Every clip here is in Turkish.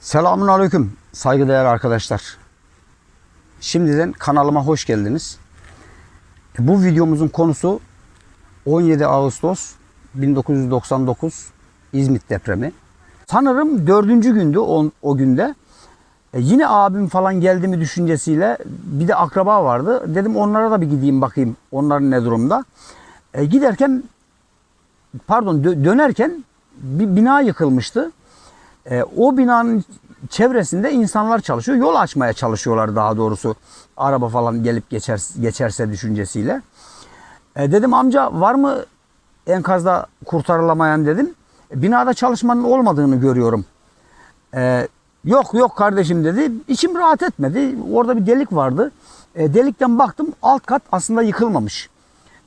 Selamun Aleyküm saygıdeğer arkadaşlar. Şimdiden kanalıma hoş geldiniz. Bu videomuzun konusu 17 Ağustos 1999 İzmit depremi. Sanırım dördüncü gündü o, o günde. E, yine abim falan geldi mi düşüncesiyle bir de akraba vardı. Dedim onlara da bir gideyim bakayım onların ne durumda. E, giderken pardon dö- dönerken bir bina yıkılmıştı. E, o binanın çevresinde insanlar çalışıyor. Yol açmaya çalışıyorlar daha doğrusu. Araba falan gelip geçer, geçerse düşüncesiyle. E, dedim amca var mı enkazda kurtarılamayan dedim. E, binada çalışmanın olmadığını görüyorum. E, yok yok kardeşim dedi. İçim rahat etmedi. Orada bir delik vardı. E, delikten baktım alt kat aslında yıkılmamış.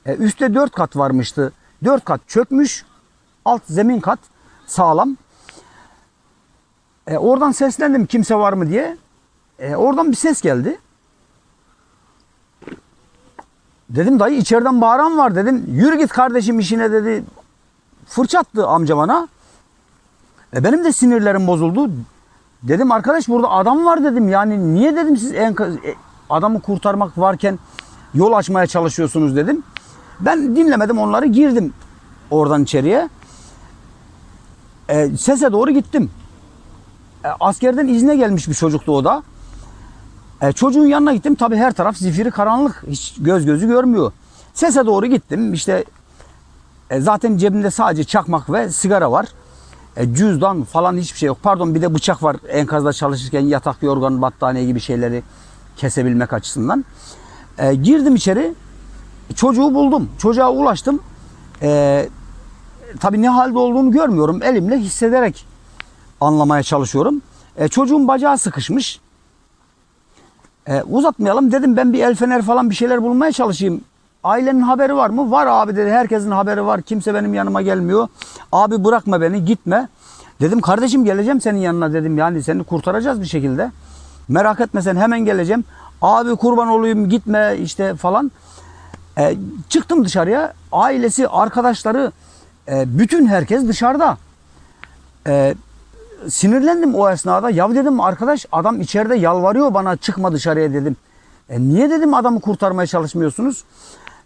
E, üstte dört kat varmıştı. Dört kat çökmüş. Alt zemin kat sağlam. E, oradan seslendim kimse var mı diye. E, oradan bir ses geldi. Dedim dayı içeriden bağıran var dedim. Yürü git kardeşim işine dedi. Fırçattı amca bana. E, benim de sinirlerim bozuldu. Dedim arkadaş burada adam var dedim. Yani niye dedim siz enkaz, e, adamı kurtarmak varken yol açmaya çalışıyorsunuz dedim. Ben dinlemedim onları girdim oradan içeriye. E, sese doğru gittim. E, askerden izne gelmiş bir çocuktu o da. E, çocuğun yanına gittim. Tabii her taraf zifiri karanlık. Hiç göz gözü görmüyor. Sese doğru gittim. İşte e, zaten cebimde sadece çakmak ve sigara var. E, cüzdan falan hiçbir şey yok. Pardon bir de bıçak var enkazda çalışırken yatak, yorgan, battaniye gibi şeyleri kesebilmek açısından. E, girdim içeri. Çocuğu buldum. Çocuğa ulaştım. E, tabii ne halde olduğunu görmüyorum. Elimle hissederek anlamaya çalışıyorum. E, çocuğun bacağı sıkışmış. E, uzatmayalım dedim ben bir el fener falan bir şeyler bulmaya çalışayım. Ailenin haberi var mı? Var abi dedi. Herkesin haberi var. Kimse benim yanıma gelmiyor. Abi bırakma beni gitme. Dedim kardeşim geleceğim senin yanına dedim. Yani seni kurtaracağız bir şekilde. Merak etme sen hemen geleceğim. Abi kurban olayım gitme işte falan. E, çıktım dışarıya. Ailesi, arkadaşları, e, bütün herkes dışarıda. E, sinirlendim o esnada. Ya dedim arkadaş adam içeride yalvarıyor bana çıkma dışarıya dedim. E niye dedim adamı kurtarmaya çalışmıyorsunuz?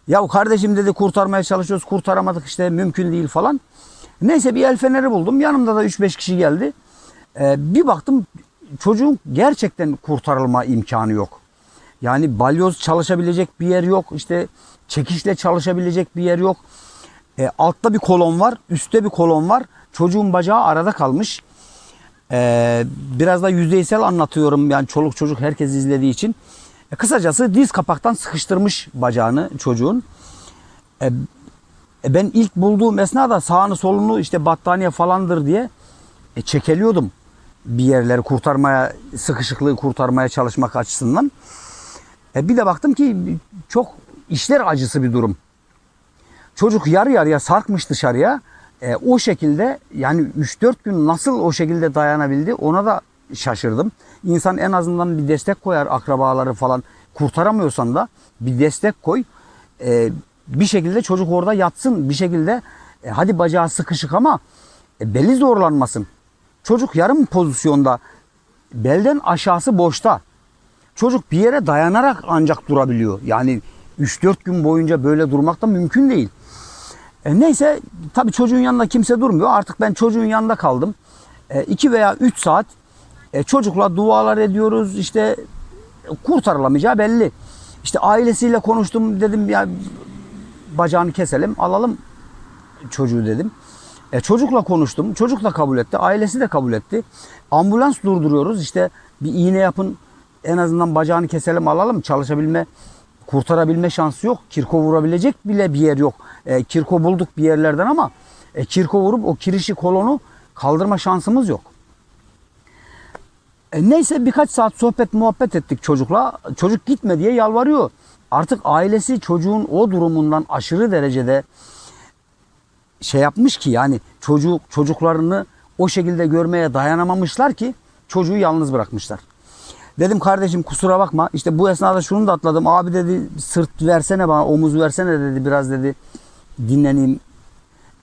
Ya kardeşim dedi kurtarmaya çalışıyoruz kurtaramadık işte mümkün değil falan. Neyse bir el feneri buldum. Yanımda da 3-5 kişi geldi. E, bir baktım çocuğun gerçekten kurtarılma imkanı yok. Yani balyoz çalışabilecek bir yer yok. İşte çekişle çalışabilecek bir yer yok. E, altta bir kolon var, üstte bir kolon var. Çocuğun bacağı arada kalmış. Ee, biraz da yüzeysel anlatıyorum yani çoluk çocuk herkes izlediği için. E, kısacası diz kapaktan sıkıştırmış bacağını çocuğun. E, e, ben ilk bulduğum esnada sağını solunu işte battaniye falandır diye e, çekeliyordum bir yerleri kurtarmaya, sıkışıklığı kurtarmaya çalışmak açısından. E, bir de baktım ki çok işler acısı bir durum. Çocuk yarı yarıya sarkmış dışarıya. E, o şekilde yani 3-4 gün nasıl o şekilde dayanabildi ona da şaşırdım. İnsan en azından bir destek koyar akrabaları falan. Kurtaramıyorsan da bir destek koy. E, bir şekilde çocuk orada yatsın. Bir şekilde e, hadi bacağı sıkışık ama e, beli zorlanmasın. Çocuk yarım pozisyonda belden aşağısı boşta. Çocuk bir yere dayanarak ancak durabiliyor. Yani 3-4 gün boyunca böyle durmak da mümkün değil. E, neyse tabii çocuğun yanında kimse durmuyor. Artık ben çocuğun yanında kaldım. 2 veya 3 saat e, çocukla dualar ediyoruz. İşte e, kurtarılamayacağı belli. İşte ailesiyle konuştum dedim ya bacağını keselim alalım çocuğu dedim. E, çocukla konuştum. Çocuk da kabul etti. Ailesi de kabul etti. Ambulans durduruyoruz. İşte bir iğne yapın en azından bacağını keselim alalım çalışabilme kurtarabilme şansı yok. Kirko vurabilecek bile bir yer yok. E, kirko bulduk bir yerlerden ama e, kirko vurup o kirişi kolonu kaldırma şansımız yok. E, neyse birkaç saat sohbet muhabbet ettik çocukla. Çocuk gitme diye yalvarıyor. Artık ailesi çocuğun o durumundan aşırı derecede şey yapmış ki yani çocuk çocuklarını o şekilde görmeye dayanamamışlar ki çocuğu yalnız bırakmışlar. Dedim kardeşim kusura bakma. İşte bu esnada şunu da atladım. Abi dedi sırt versene bana, omuz versene dedi. Biraz dedi dinleneyim.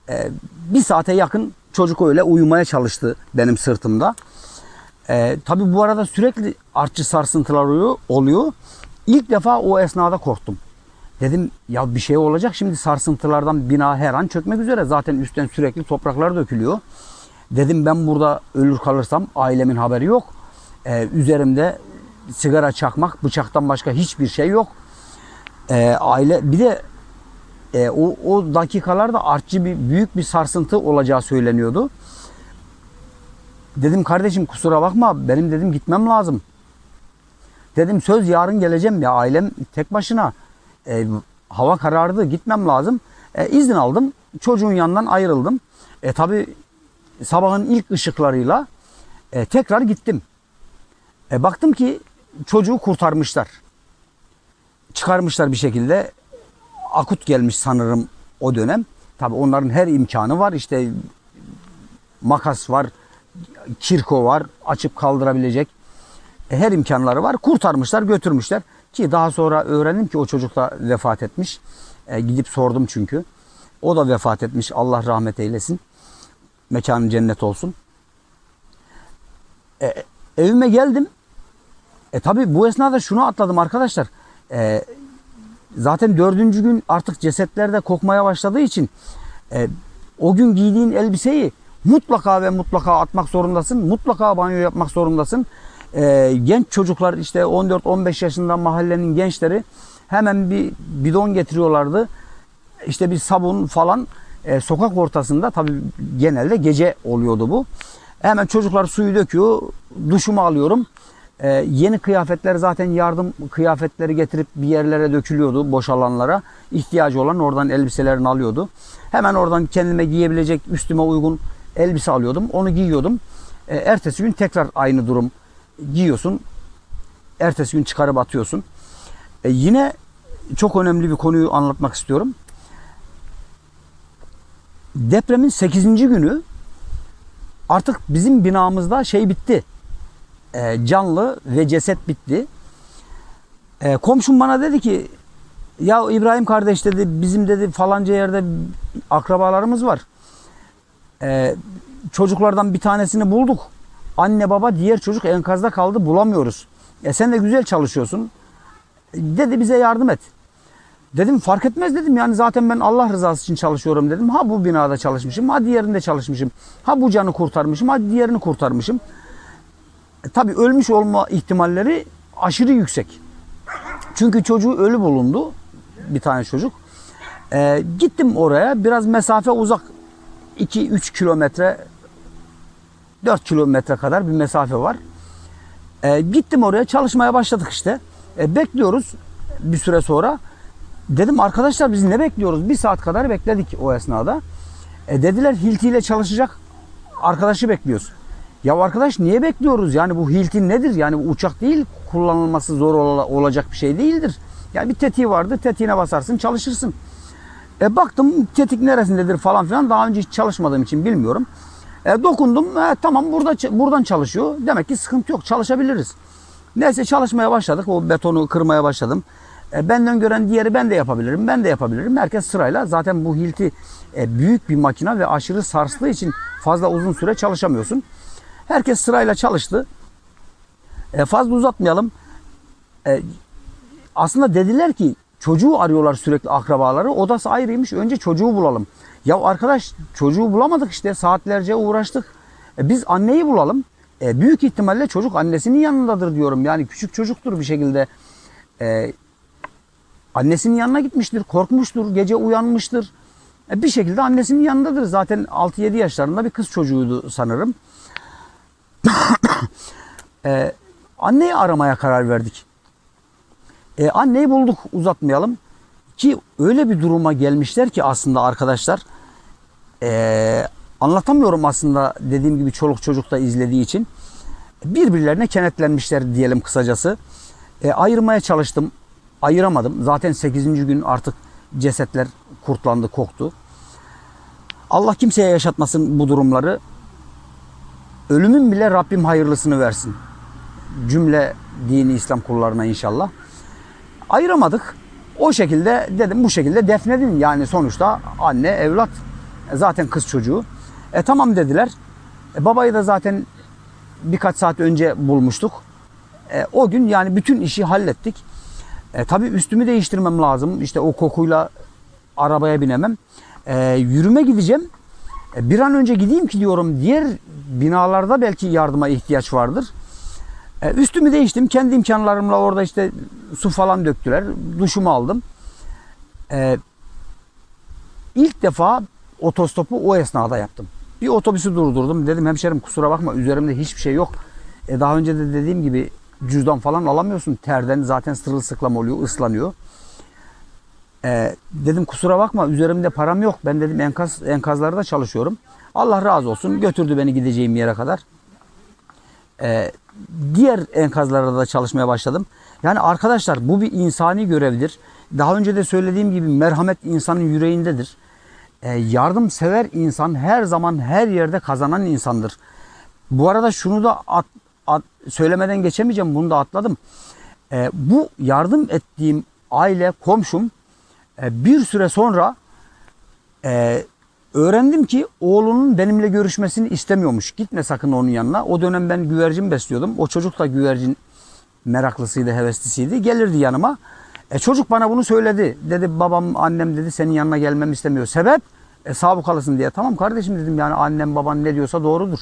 Ee, bir saate yakın çocuk öyle uyumaya çalıştı benim sırtımda. E, tabii bu arada sürekli artçı sarsıntılar oluyor. İlk defa o esnada korktum. Dedim ya bir şey olacak şimdi sarsıntılardan bina her an çökmek üzere. Zaten üstten sürekli topraklar dökülüyor. Dedim ben burada ölür kalırsam ailemin haberi yok. Ee, üzerimde sigara çakmak, bıçaktan başka hiçbir şey yok. Ee, aile bir de e, o, o dakikalarda artçı bir büyük bir sarsıntı olacağı söyleniyordu. Dedim kardeşim kusura bakma benim dedim gitmem lazım. Dedim söz yarın geleceğim ya ailem tek başına. E, hava karardı gitmem lazım. E, izin aldım. Çocuğun yanından ayrıldım. E tabi sabahın ilk ışıklarıyla e, tekrar gittim. E, baktım ki çocuğu kurtarmışlar. Çıkarmışlar bir şekilde. Akut gelmiş sanırım o dönem. Tabi onların her imkanı var. İşte makas var, kirko var, açıp kaldırabilecek e, her imkanları var. Kurtarmışlar, götürmüşler. Ki daha sonra öğrendim ki o çocuk da vefat etmiş. E, gidip sordum çünkü. O da vefat etmiş. Allah rahmet eylesin. Mekanı cennet olsun. E, evime geldim. E tabi bu esnada şunu atladım arkadaşlar. E, zaten dördüncü gün artık cesetler de kokmaya başladığı için e, o gün giydiğin elbiseyi mutlaka ve mutlaka atmak zorundasın. Mutlaka banyo yapmak zorundasın. E, genç çocuklar işte 14-15 yaşında mahallenin gençleri hemen bir bidon getiriyorlardı. İşte bir sabun falan e, sokak ortasında tabi genelde gece oluyordu bu. Hemen çocuklar suyu döküyor. Duşumu alıyorum. Ee, yeni kıyafetler zaten yardım kıyafetleri getirip bir yerlere dökülüyordu boş alanlara. İhtiyacı olan oradan elbiselerini alıyordu. Hemen oradan kendime giyebilecek üstüme uygun elbise alıyordum. Onu giyiyordum. Ee, ertesi gün tekrar aynı durum giyiyorsun. Ertesi gün çıkarıp atıyorsun. Ee, yine çok önemli bir konuyu anlatmak istiyorum. Depremin 8. günü artık bizim binamızda şey bitti e, canlı ve ceset bitti. E, komşum bana dedi ki ya İbrahim kardeş dedi bizim dedi falanca yerde akrabalarımız var. E, çocuklardan bir tanesini bulduk. Anne baba diğer çocuk enkazda kaldı bulamıyoruz. E sen de güzel çalışıyorsun. Dedi bize yardım et. Dedim fark etmez dedim yani zaten ben Allah rızası için çalışıyorum dedim. Ha bu binada çalışmışım, ha diğerinde çalışmışım. Ha bu canı kurtarmışım, ha diğerini kurtarmışım. Tabii ölmüş olma ihtimalleri aşırı yüksek. Çünkü çocuğu ölü bulundu. Bir tane çocuk. E, gittim oraya. Biraz mesafe uzak. 2-3 kilometre 4 kilometre kadar bir mesafe var. E, gittim oraya çalışmaya başladık işte. E, bekliyoruz bir süre sonra. Dedim arkadaşlar biz ne bekliyoruz? Bir saat kadar bekledik o esnada. E, dediler Hilti ile çalışacak arkadaşı bekliyoruz. Ya arkadaş niye bekliyoruz? Yani bu Hilti nedir? Yani uçak değil kullanılması zor ola- olacak bir şey değildir. Yani bir tetiği vardır. Tetiğine basarsın çalışırsın. E baktım tetik neresindedir falan filan. Daha önce hiç çalışmadığım için bilmiyorum. E, dokundum. E, tamam burada buradan çalışıyor. Demek ki sıkıntı yok. Çalışabiliriz. Neyse çalışmaya başladık. O betonu kırmaya başladım. E, benden gören diğeri ben de yapabilirim. Ben de yapabilirim. Herkes sırayla. Zaten bu hilti e, büyük bir makine ve aşırı sarstığı için fazla uzun süre çalışamıyorsun. Herkes sırayla çalıştı. E, fazla uzatmayalım. E, aslında dediler ki çocuğu arıyorlar sürekli akrabaları. Odası ayrıymış. Önce çocuğu bulalım. Ya arkadaş çocuğu bulamadık işte. Saatlerce uğraştık. E, biz anneyi bulalım. E, büyük ihtimalle çocuk annesinin yanındadır diyorum. Yani küçük çocuktur bir şekilde. E, annesinin yanına gitmiştir. Korkmuştur. Gece uyanmıştır. E, bir şekilde annesinin yanındadır. Zaten 6-7 yaşlarında bir kız çocuğuydu sanırım. Ee, anneyi aramaya karar verdik. Ee, anneyi bulduk uzatmayalım. Ki öyle bir duruma gelmişler ki aslında arkadaşlar. ee, anlatamıyorum aslında dediğim gibi çoluk çocuk da izlediği için. Birbirlerine kenetlenmişler diyelim kısacası. Ee, ayırmaya çalıştım. Ayıramadım. Zaten 8. gün artık cesetler kurtlandı, koktu. Allah kimseye yaşatmasın bu durumları ölümün bile Rabbim hayırlısını versin. Cümle dini İslam kullarına inşallah. Ayıramadık. O şekilde dedim bu şekilde defnedin. Yani sonuçta anne evlat zaten kız çocuğu. E tamam dediler. E, babayı da zaten birkaç saat önce bulmuştuk. E, o gün yani bütün işi hallettik. E, tabii üstümü değiştirmem lazım. İşte o kokuyla arabaya binemem. E, yürüme gideceğim. E, bir an önce gideyim ki diyorum diğer binalarda belki yardıma ihtiyaç vardır. E, üstümü değiştim. Kendi imkanlarımla orada işte su falan döktüler. Duşumu aldım. E, ilk defa otostopu o esnada yaptım. Bir otobüsü durdurdum. Dedim hemşerim kusura bakma üzerimde hiçbir şey yok. E, daha önce de dediğim gibi cüzdan falan alamıyorsun. Terden zaten sırılsıklam oluyor, ıslanıyor. E, dedim kusura bakma üzerimde param yok. Ben dedim enkaz enkazlarda çalışıyorum. Allah razı olsun götürdü beni gideceğim yere kadar. E, diğer enkazlarda da çalışmaya başladım. Yani arkadaşlar bu bir insani görevdir. Daha önce de söylediğim gibi merhamet insanın yüreğindedir. E, yardımsever insan her zaman her yerde kazanan insandır. Bu arada şunu da at, at- söylemeden geçemeyeceğim. Bunu da atladım. E, bu yardım ettiğim aile, komşum e, bir süre sonra e, öğrendim ki oğlunun benimle görüşmesini istemiyormuş. Gitme sakın onun yanına. O dönem ben güvercin besliyordum. O çocuk da güvercin meraklısıydı, heveslisiydi. Gelirdi yanıma. E, çocuk bana bunu söyledi. Dedi babam, annem dedi senin yanına gelmemi istemiyor. Sebep? E, sabıkalısın diye. Tamam kardeşim dedim yani annem baban ne diyorsa doğrudur.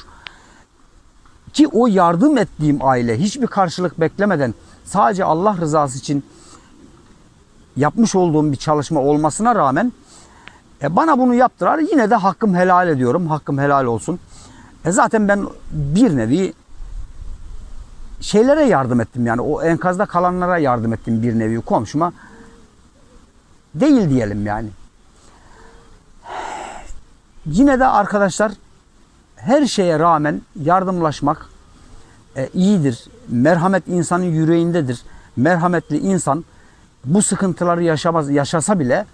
Ki o yardım ettiğim aile hiçbir karşılık beklemeden sadece Allah rızası için yapmış olduğum bir çalışma olmasına rağmen e, bana bunu yaptılar. Yine de hakkım helal ediyorum. Hakkım helal olsun. E, zaten ben bir nevi şeylere yardım ettim yani o enkazda kalanlara yardım ettim bir nevi komşuma. Değil diyelim yani. Yine de arkadaşlar her şeye rağmen yardımlaşmak e, iyidir. Merhamet insanın yüreğindedir. Merhametli insan bu sıkıntıları yaşamaz, yaşasa bile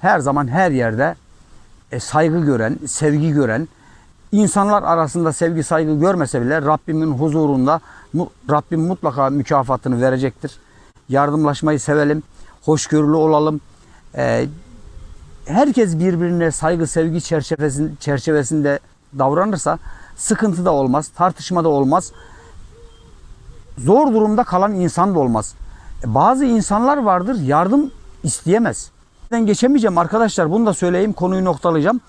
her zaman her yerde e, saygı gören, sevgi gören, insanlar arasında sevgi saygı görmese bile Rabbimin huzurunda Rabbim mutlaka mükafatını verecektir. Yardımlaşmayı sevelim, hoşgörülü olalım. E, herkes birbirine saygı sevgi çerçevesinde, çerçevesinde davranırsa sıkıntı da olmaz, tartışma da olmaz. Zor durumda kalan insan da olmaz. E, Bazı insanlar vardır yardım isteyemez. Ben geçemeyeceğim arkadaşlar bunu da söyleyeyim konuyu noktalayacağım.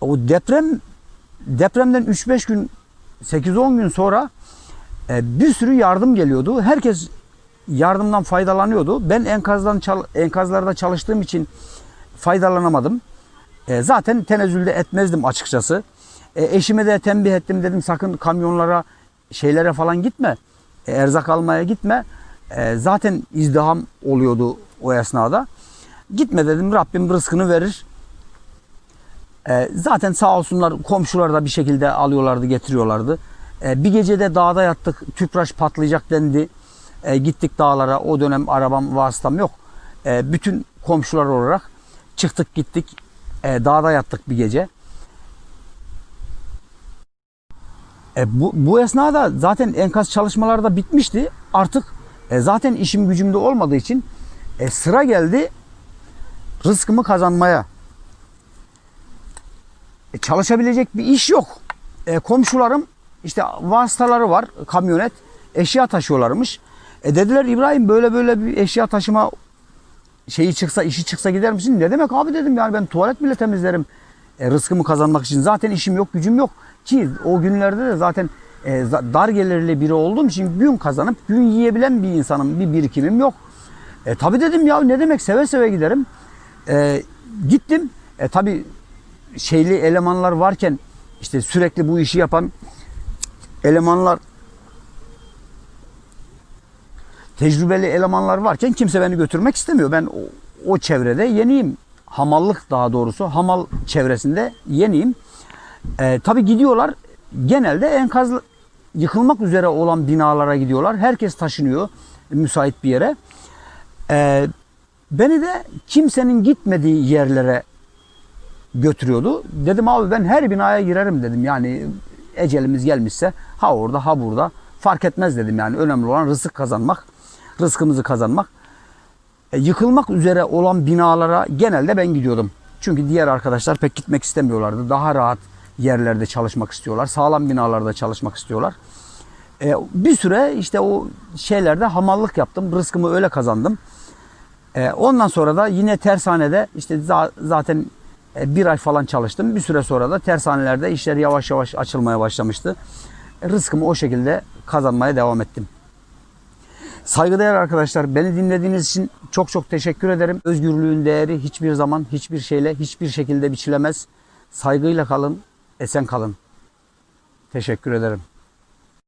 O deprem depremden 3-5 gün 8-10 gün sonra e, bir sürü yardım geliyordu. Herkes yardımdan faydalanıyordu. Ben enkazdan enkazlarda çalıştığım için faydalanamadım. E, zaten tenezzülde etmezdim açıkçası. E, eşime de tembih ettim dedim sakın kamyonlara şeylere falan gitme. E, erzak almaya gitme. E, zaten izdiham oluyordu o esnada. Gitme dedim Rabbim rızkını verir. E, zaten sağ olsunlar komşular da bir şekilde alıyorlardı getiriyorlardı. E, bir gecede dağda yattık tüpraş patlayacak dendi. E, gittik dağlara o dönem arabam vasıtam yok. E, bütün komşular olarak çıktık gittik. E, dağda yattık bir gece. E, bu, bu esnada zaten enkaz çalışmaları da bitmişti. Artık e, zaten işim gücümde olmadığı için e, sıra geldi rızkımı kazanmaya. E, çalışabilecek bir iş yok. E, komşularım işte vasıtaları var kamyonet eşya taşıyorlarmış. E, dediler İbrahim böyle böyle bir eşya taşıma şeyi çıksa işi çıksa gider misin? Ne demek abi dedim yani ben tuvalet bile temizlerim. E, rızkımı kazanmak için zaten işim yok gücüm yok ki o günlerde de zaten e, dar gelirli biri olduğum için gün kazanıp gün yiyebilen bir insanım bir birikimim yok. E, tabii dedim ya ne demek seve seve giderim. E, gittim. E, tabii şeyli elemanlar varken işte sürekli bu işi yapan elemanlar tecrübeli elemanlar varken kimse beni götürmek istemiyor. Ben o, o çevrede yeniyim. Hamallık daha doğrusu hamal çevresinde yeniyim. Ee, tabii gidiyorlar genelde enkaz yıkılmak üzere olan binalara gidiyorlar. Herkes taşınıyor müsait bir yere. Ee, beni de kimsenin gitmediği yerlere götürüyordu. Dedim abi ben her binaya girerim dedim. Yani ecelimiz gelmişse ha orada ha burada fark etmez dedim yani. Önemli olan rızık kazanmak, rızkımızı kazanmak. E, yıkılmak üzere olan binalara genelde ben gidiyordum. Çünkü diğer arkadaşlar pek gitmek istemiyorlardı. Daha rahat yerlerde çalışmak istiyorlar. Sağlam binalarda çalışmak istiyorlar. E, bir süre işte o şeylerde hamallık yaptım. Rızkımı öyle kazandım. E, ondan sonra da yine tersanede işte za- zaten e, bir ay falan çalıştım. Bir süre sonra da tersanelerde işler yavaş yavaş açılmaya başlamıştı. E, rızkımı o şekilde kazanmaya devam ettim. Saygıdeğer arkadaşlar beni dinlediğiniz için çok çok teşekkür ederim. Özgürlüğün değeri hiçbir zaman hiçbir şeyle hiçbir şekilde biçilemez. Saygıyla kalın, esen kalın. Teşekkür ederim.